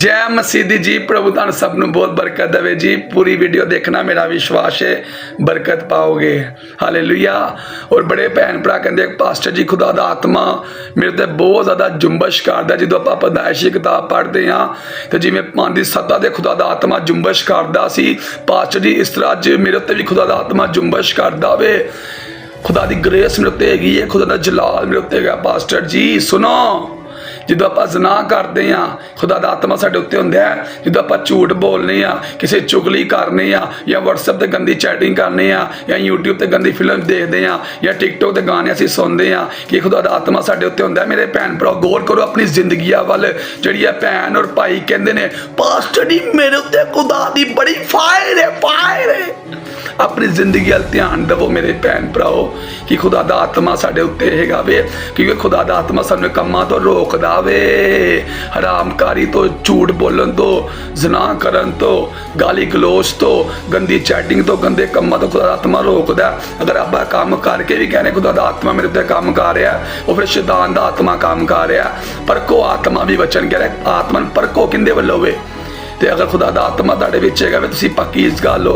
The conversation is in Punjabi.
ਜੈ ਮਸੀਦੀ ਜੀ ਪ੍ਰਭੂ ਤੁਹਾਨੂੰ ਸਭ ਨੂੰ ਬਹੁਤ ਬਰਕਤ ਦੇਵੇ ਜੀ। ਪੂਰੀ ਵੀਡੀਓ ਦੇਖਣਾ ਮੇਰਾ ਵਿਸ਼ਵਾਸ ਹੈ, ਬਰਕਤ ਪਾਓਗੇ। ਹਾਲੇਲੂਇਆ ਔਰ ਬੜੇ ਭੈਣ ਭਰਾ ਕਹਿੰਦੇ ਪਾਸਟਰ ਜੀ, ਖੁਦਾ ਦਾ ਆਤਮਾ ਮੇਰੇ ਤੇ ਬਹੁਤ ਜ਼ਿਆਦਾ ਜੁੰਬਸ਼ ਕਰਦਾ ਜਦੋਂ ਆਪਾਂ ਪਦਾਇਸ਼ੀ ਕਿਤਾਬ ਪੜ੍ਹਦੇ ਹਾਂ, ਤੇ ਜਿਵੇਂ ਮਨ ਦੀ ਸੱਤਾ ਦੇ ਖੁਦਾ ਦਾ ਆਤਮਾ ਜੁੰਬਸ਼ ਕਰਦਾ ਸੀ ਪਾਸਟਰ ਜੀ, ਇਸ ਤਰ੍ਹਾਂ ਅੱਜ ਮੇਰੇ ਉੱਤੇ ਵੀ ਖੁਦਾ ਦਾ ਆਤਮਾ ਜੁੰਬਸ਼ ਕਰਦਾ ਵੇ ਖੁਦਾ ਦੀ ਗ੍ਰੇਸ ਮੇਰੇ ਉੱਤੇ ਹੈਗੀ ਹੈ, ਖੁਦਾ ਦਾ ਜਲਾਲ ਮੇਰੇ ਉੱਤੇ ਹੈਗਾ। ਪਾਸਟਰ ਜੀ, ਸੁਣੋ। ਜਦੋਂ ਆਪਾਂ ਜ਼ਨਾ ਕਰਦੇ ਆ ਖੁਦਾ ਦਾ ਆਤਮਾ ਸਾਡੇ ਉੱਤੇ ਹੁੰਦਾ ਹੈ, ਜਦੋਂ ਆਪਾਂ ਝੂਠ ਬੋਲਨੇ ਆ ਕਿਸੇ ਚੁਗਲੀ ਕਰਨੇ ਆ ਜਾਂ WhatsApp ਤੇ ਗੰਦੀ ਚੈਟਿੰਗ ਕਰਨੇ ਆ ਜਾਂ YouTube ਤੇ ਗੰਦੀ ਫਿਲਮ ਦੇਖਦੇ ਆ ਜਾਂ TikTok ਤੇ ਗਾਣੇ ਅਸੀਂ ਸੁਣਦੇ ਆ ਕਿ ਖੁਦਾ ਦਾ ਆਤਮਾ ਸਾਡੇ ਉੱਤੇ ਹੁੰਦਾ ਮੇਰੇ ਭੈਣ ਭਰਾ, ਗੌਰ ਕਰੋ ਆਪਣੀ ਜ਼ਿੰਦਗੀਆਂ ਵੱਲ। ਜਿਹੜੀ ਆ ਭੈਣ ਔਰ ਭਾਈ ਕਹਿੰਦੇ ਨੇ ਪਾਸਟਰ ਜੀ, ਮੇਰੇ ਉੱਤੇ ਖੁਦਾ ਦੀ ਬੜੀ ਫਾਇਰ ਹੈ ਫਾਇਰ ਹੈ। ਆਪਣੀ ਜ਼ਿੰਦਗੀ ਵੱਲ ਧਿਆਨ ਦਿਵੋ ਮੇਰੇ ਭੈਣ ਭਰਾਓ, ਕਿ ਖੁਦਾ ਦਾ ਆਤਮਾ ਸਾਡੇ ਉੱਤੇ ਹੈਗਾ ਵੇ ਕਿਉਂਕਿ ਖੁਦਾ ਦਾ ਆਤਮਾ ਸਾਨੂੰ ਕੰਮਾਂ ਤੋਂ ਰੋਕਦਾ ਵੇ ਹਰਾਮਕਾਰੀ ਤੋਂ, ਝੂਠ ਬੋਲਣ ਤੋਂ ਜ਼ਨਾ ਕਰਨ ਤੋਂ, ਗਾਲੀ ਗਲੋਚ ਤੋਂ, ਗੰਦੀ ਚੈਟਿੰਗ ਤੋਂ, ਗੰਦੇ ਕੰਮਾਂ ਤੋਂ ਖੁਦਾ ਦਾ ਆਤਮਾ ਰੋਕਦਾ ਅਗਰ ਆਪਾਂ ਕੰਮ ਕਰਕੇ ਵੀ ਕਹਿੰਦੇ ਖੁਦਾ ਦਾ ਆਤਮਾ ਮੇਰੇ ਉੱਤੇ ਕੰਮ ਕਰ ਰਿਹਾ ਉਹ ਫਿਰ ਸ਼ੈਤਾਨ ਦਾ ਆਤਮਾ ਕੰਮ ਕਰ ਰਿਹਾ ਹੈ। ਪਰਖੋ ਆਤਮਾ ਵੀ ਵਚਨ ਕਹਿ ਰਿਹਾ ਆਤਮਾ ਨੂੰ ਪਰਖੋ ਕਿੰਦੇ ਵੱਲੋਂ ਵੇ ਤੇ ਅਗਰ ਖੁਦਾ ਦਾ ਆਤਮਾ ਤੁਹਾਡੇ ਵਿੱਚ ਹੈਗਾ ਵੇ, ਤੁਸੀਂ ਪੱਕੀ ਇਸ ਗੱਲ ਹੋ